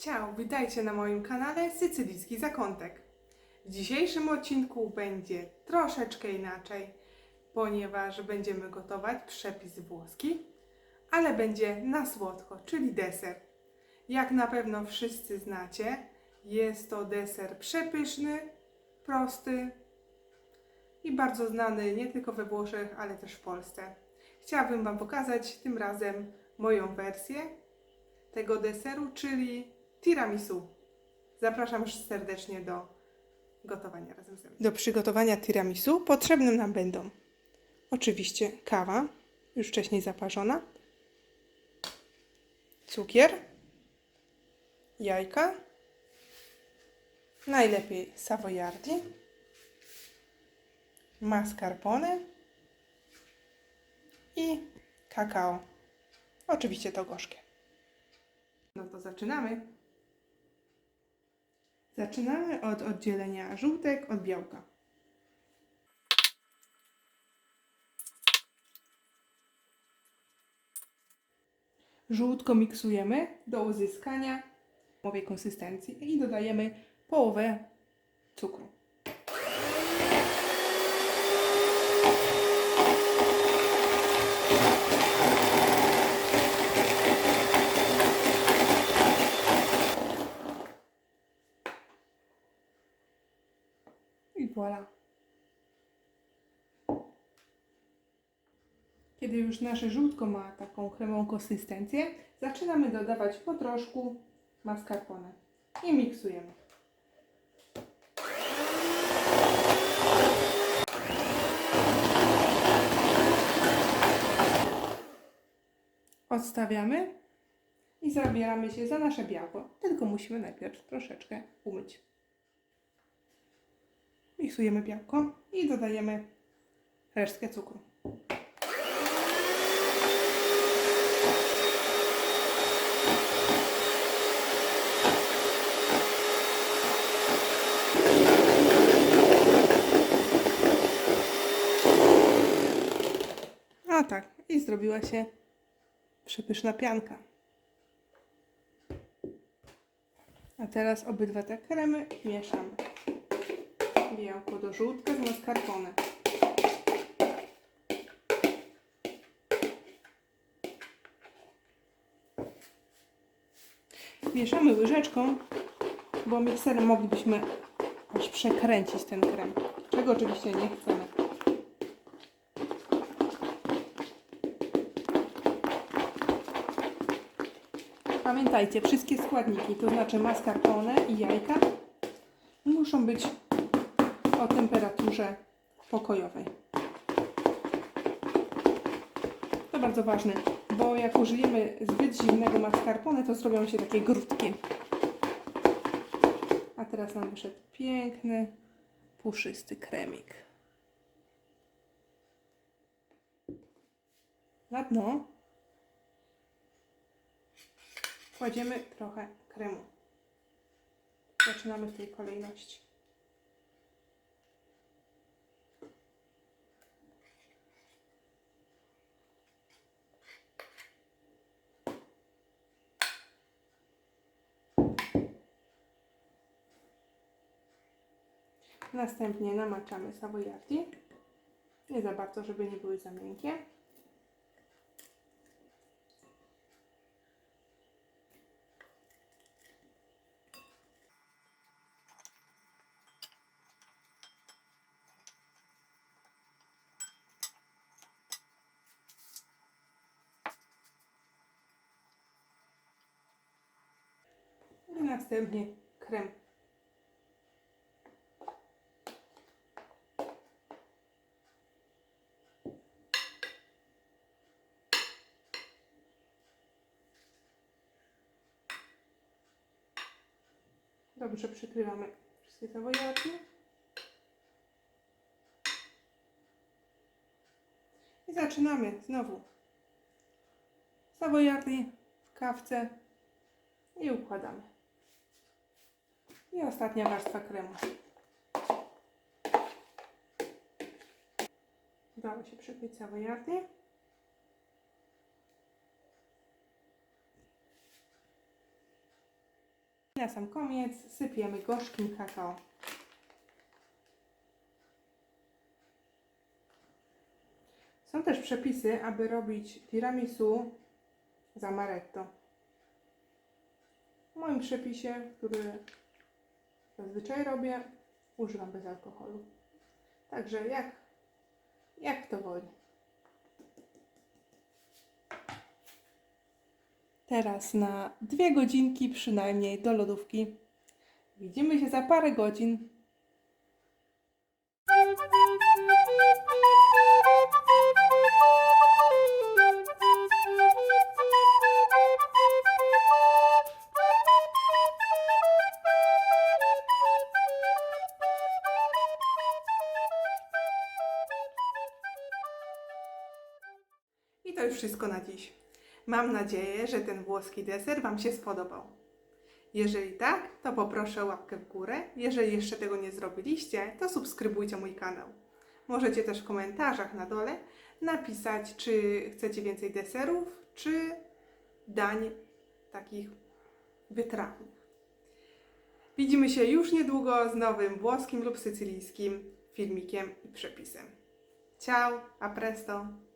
Ciao, witajcie na moim kanale Sycylijski Zakątek. W dzisiejszym odcinku będzie troszeczkę inaczej, ponieważ będziemy gotować przepis włoski, ale będzie na słodko, czyli deser. Jak na pewno wszyscy znacie, jest to deser przepyszny, prosty i bardzo znany nie tylko we Włoszech, ale też w Polsce. Chciałabym Wam pokazać tym razem moją wersję tego deseru, czyli tiramisu. Zapraszam już serdecznie do gotowania razem ze mną. Do przygotowania tiramisu potrzebne nam będą oczywiście kawa, już wcześniej zaparzona, cukier, jajka, najlepiej savoiardi, mascarpone i kakao. Oczywiście to gorzkie. No to zaczynamy. Zaczynamy od oddzielenia żółtek od białka. Żółtko miksujemy do uzyskania owej konsystencji i dodajemy połowę cukru. I voilà. Kiedy już nasze żółtko ma taką kremową konsystencję, zaczynamy dodawać po troszku mascarpone i miksujemy. Odstawiamy i zabieramy się za nasze białko. Tylko musimy najpierw troszeczkę umyć. Miksujemy białko i dodajemy resztkę cukru. A tak, i zrobiła się przepyszna pianka. A teraz obydwa te kremy mieszamy białko do żółtka z mascarpone. Mieszamy łyżeczką, bo mikserem moglibyśmy aż przekręcić ten krem, czego oczywiście nie chcemy. Pamiętajcie, wszystkie składniki, to znaczy mascarpone i jajka, muszą być o temperaturze pokojowej. To bardzo ważne, bo jak użyjemy zbyt zimnego mascarpone, to zrobią się takie grudki. A teraz nam wyszedł piękny, puszysty kremik. Na dno kładziemy trochę kremu. Zaczynamy w tej kolejności. Następnie namaczamy savoiardi. Nie za bardzo, żeby nie były za miękkie. I następnie krem Dobrze przykrywamy wszystkie savoiardi. I zaczynamy znowu. Savoiardi w kawce i układamy. I ostatnia warstwa kremu. Udało się przykryć savoiardi. Na sam koniec sypiemy gorzkim kakao. Są też przepisy, aby robić tiramisu z amaretto. W moim przepisie, który zazwyczaj robię, używam bez alkoholu. Także jak, jak to woli. Teraz na dwie godzinki przynajmniej do lodówki. Widzimy się za parę godzin. To już wszystko na dziś. Mam nadzieję, że ten włoski deser Wam się spodobał. Jeżeli tak, to poproszę o łapkę w górę. Jeżeli jeszcze tego nie zrobiliście, to subskrybujcie mój kanał. Możecie też w komentarzach na dole napisać, czy chcecie więcej deserów, czy dań takich wytrawnych. Widzimy się już niedługo z nowym włoskim lub sycylijskim filmikiem i przepisem. Ciao, a presto!